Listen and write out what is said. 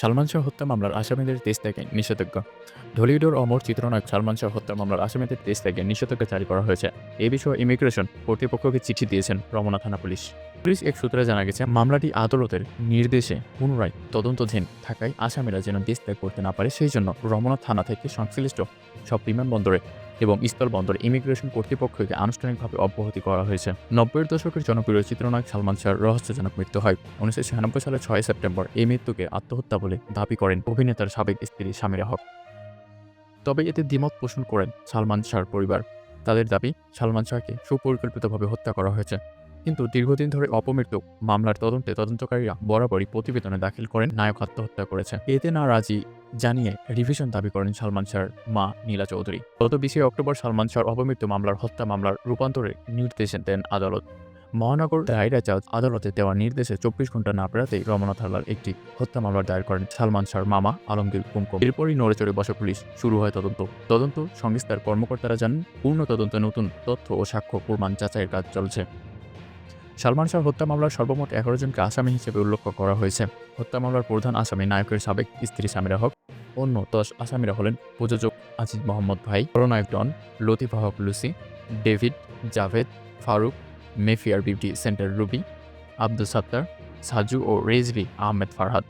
সালমান শাহ হত্যা মামলার আসামিদের দেশ থেকে নিষেধাজ্ঞা। ঢলিউডের অমর চিত্রনায়ক সালমান শাহ হত্যা মামলার আসামিদের দেশ থেকে নিষেধাজ্ঞা জারি করা হয়েছে। এ বিষয়ে ইমিগ্রেশন কর্তৃপক্ষকে চিঠি দিয়েছেন রমনা থানা পুলিশ। পুলিশ এক সূত্রে জানা গেছে, মামলাটি আদালতের নির্দেশে পুনরায় তদন্তধীন থাকায় আসামিরা যেন দেশ ত্যাগ করতে না পারে, সেই জন্য রমনা থানা থেকে সংশ্লিষ্ট সব বিমানবন্দরে এবং স্থলবন্দরে ইমিগ্রেশন কর্তৃপক্ষকে আনুষ্ঠানিকভাবে অব্যাহতি করা হয়েছে। নব্বইয়ের দশকের জনপ্রিয় চিত্রনায়ক সালমান শাহর রহস্যজনক মৃত্যু হয়। উনিশশো ছিয়ানব্বই সালের ছয় সেপ্টেম্বর এই মৃত্যুকে আত্মহত্যা বলে দাবি করেন অভিনেতার সাবেক স্ত্রী সামিরা হক। তবে এতে দ্বিমত পোষণ করেন সালমান শাহর পরিবার। তাদের দাবি, সালমান শাহকে সুপরিকল্পিতভাবে হত্যা করা হয়েছে। কিন্তু দীর্ঘদিন ধরে অপমৃত্যু, মামলার তদন্তে তদন্তকারীরা বরাবরই প্রতিবেদনে দাখিল করেন নায়ক আত্মহত্যা করেছে। এতে না রাজি জানিয়ে রিভিশন দাবি করেন সালমান শাহর মা নীলা চৌধুরী। গত বিশে অক্টোবর সালমান শাহর অপমৃত্যু মামলার হত্যা মামলার রূপান্তরের নির্দেশ দেন আদালত। মহানগর দায়রা জাজ আদালতে দেওয়া নির্দেশে চব্বিশ ঘণ্টা না পেরাতেই রমনা থালার একটি হত্যা মামলার দায়ের করেন সালমান শাহর মামা আলমগীর কুমকুম। এরপরই নড়েচড়ে বসা পুলিশ শুরু হয় তদন্ত। তদন্ত সংস্থার কর্মকর্তারা জানান, পূর্ণ তদন্তে নতুন তথ্য ও সাক্ষ্য প্রমাণ যাচাইয়ের কাজ চলছে। সালমান শাহ হত্যা মামলার সর্বমোট এগারো জনকে আসামি হিসেবে উল্লেখ করা হয়েছে। হত্যা মামলার প্রধান আসামি নায়কের সাবেক স্ত্রী সামিরা হক, অন্য দশ আসামিরা হলেন প্রযোজক আজিজ মোহাম্মদ ভাই খলনায়ক Don, Latifa Haque Lucy, David, Javed, Farooq, Mayfair beauty centre Ruby, Abdul Sattar, Saju ও রেজভি আহমেদ ফারহাদ।